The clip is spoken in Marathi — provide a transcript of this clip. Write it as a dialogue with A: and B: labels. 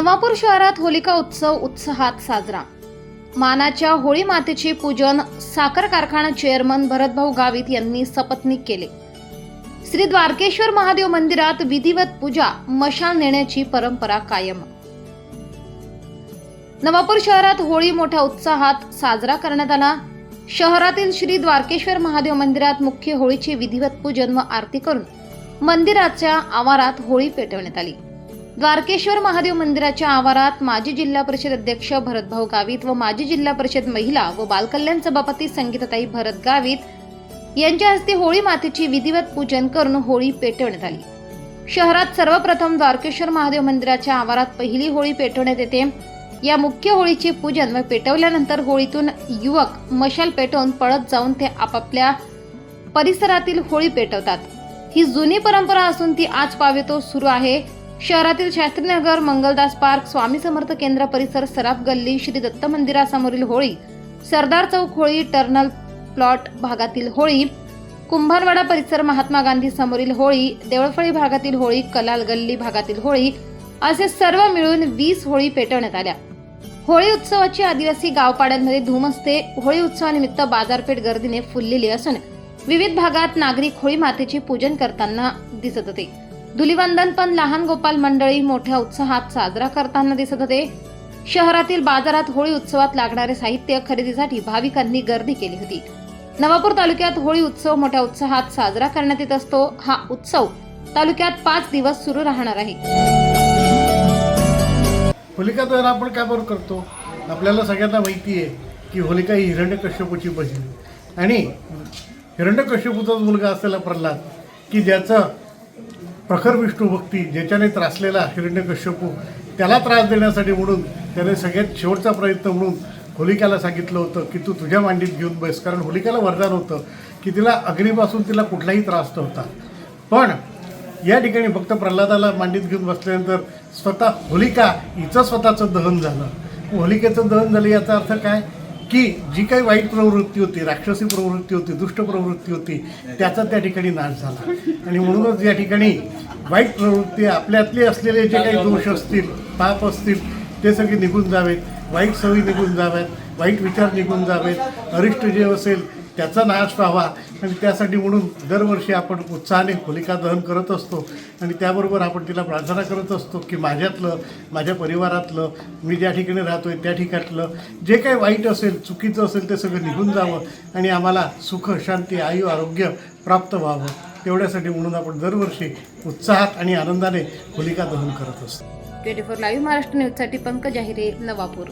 A: नवापूर शहरात होलिका उत्सव उत्साहात साजरा. मानाच्या होळी मातेचे पूजन साखर कारखाना चेअरमन भरतभाऊ गावित यांनी सपत्नीक केले. श्री द्वारकेश्वर महादेव मंदिरात विधिवत पूजा मशाल नेण्याची परंपरा कायम. नवापूर शहरात होळी मोठ्या उत्साहात साजरा करण्यात आला. शहरातील श्री द्वारकेश्वर महादेव मंदिरात मुख्य होळीचे विधिवत पूजन व आरती करून मंदिराच्या आवारात होळी पेटवण्यात आली. द्वारकेश्वर महादेव मंदिराच्या आवारात माजी जिल्हा परिषद अध्यक्ष भरतभाऊ गावित व माजी जिल्हा परिषद महिला व बालकल्याण सभापती संगीताताई भरत गावित यांच्या हस्ते होळी मातेची विधिवत पूजन करून होळी पेटवण्यात आली. शहरात सर्वप्रथम द्वारकेश्वर महादेव मंदिराच्या आवारात पहिली होळी पेटवण्यात येते. या मुख्य होळीचे पूजन व पेटवल्यानंतर होळीतून युवक मशाल पेटवून पळत जाऊन ते आपापल्या परिसरातील होळी पेटवतात. ही जुनी परंपरा असून ती आज पावेतो सुरू आहे. शहरातील शास्त्रीनगर मंगलदास पार्क स्वामी समर्थ केंद्र परिसर सराफ गल्ली श्री दत्त मंदिरासमोरील होळी सरदार चौक होळी टर्नल प्लॉट भागातील होळी कुंभारवाडा परिसर महात्मा गांधी समोरील होळी देवळफळी भागातील होळी कलाल गल्ली भागातील होळी असे सर्व मिळून वीस होळी पेटवण्यात आल्या. होळी उत्सवाची आदिवासी गावपाड्यांमध्ये धूम असते. होळी उत्सवानिमित्त बाजारपेठ गर्दीने फुललेली असून विविध भागात नागरिक होळी मातेचे पूजन करताना दिसत होते. धुलिवंदन पण लहान गोपाल मंडळी मोठ्या उत्साहात साजरा करताना दिसत होते. शहरातील बाजारात होळी उत्सवात लागणारे साहित्य खरेदीसाठी भाविकांनी गर्दी केली होती. नवापूर तालुक्यात होळी उत्सव मोठ्या उत्साहात साजरा करण्यात येत असतो. हा उत्सव तालुक्यात पाच दिवस सुरू राहणार आहे.
B: होलिका दहन आपण काय बरोबर करतो? आपल्याला सगळ्यांना माहिती आहे की होलिका ही हिरण्यकश्यपूची बहीण आणि हिरण्यकश्यपूचाच मुलगा असलेला प्रल्हाद की ज्याचं प्रखर विष्णू भक्ती ज्याच्याने त्रासलेला हिरण्यकश्यपू त्याला त्रास देण्यासाठी म्हणून त्याने सगळ्यात शेवटचा प्रयत्न म्हणून होलिकाला सांगितलं होतं की तू तुझ्या मांडीत घेऊन बस. कारण होलिकाला वरदान होतं की तिला अग्नीपासून तिला कुठलाही त्रास नव्हता. पण या ठिकाणी फक्त प्रल्हादाला मांडीत घेऊन बसल्यानंतर स्वतः होलिका हिचं स्वतःचं दहन झालं. होलिकेचं दहन झालं याचा अर्थ काय? की जी काही वाईट प्रवृत्ती होती राक्षसी प्रवृत्ती होती दुष्ट प्रवृत्ती होती त्याचा त्या ठिकाणी नाश झाला. आणि म्हणूनच या ठिकाणी वाईट प्रवृत्ती आपल्यातले असलेले जे काही दोष असतील पाप असतील ते सगळे निघून जावेत. वाईट सवयी निघून जाव्यात वाईट विचार निघून जावेत. अरिष्ट जे असेल त्याचा नाश व्हावा. आणि त्यासाठी म्हणून दरवर्षी आपण उत्साहाने होलिका दहन करत असतो. आणि त्याबरोबर आपण तिला प्रार्थना करत असतो की माझ्यातलं माझ्या परिवारातलं मी ज्या ठिकाणी राहतो आहे त्या ठिकाणातलं जे काही वाईट असेल चुकीचं असेल ते सगळं निघून जावं आणि आम्हाला सुख शांती आयु आरोग्य प्राप्त व्हावं. तेवढ्यासाठी म्हणून आपण दरवर्षी उत्साहात आणि आनंदाने होलिका दहन करत असतो.
A: ट्वेंटी फोर लाईव्ह महाराष्ट्र न्यूजसाठी पंकज आहिरे नवापूर.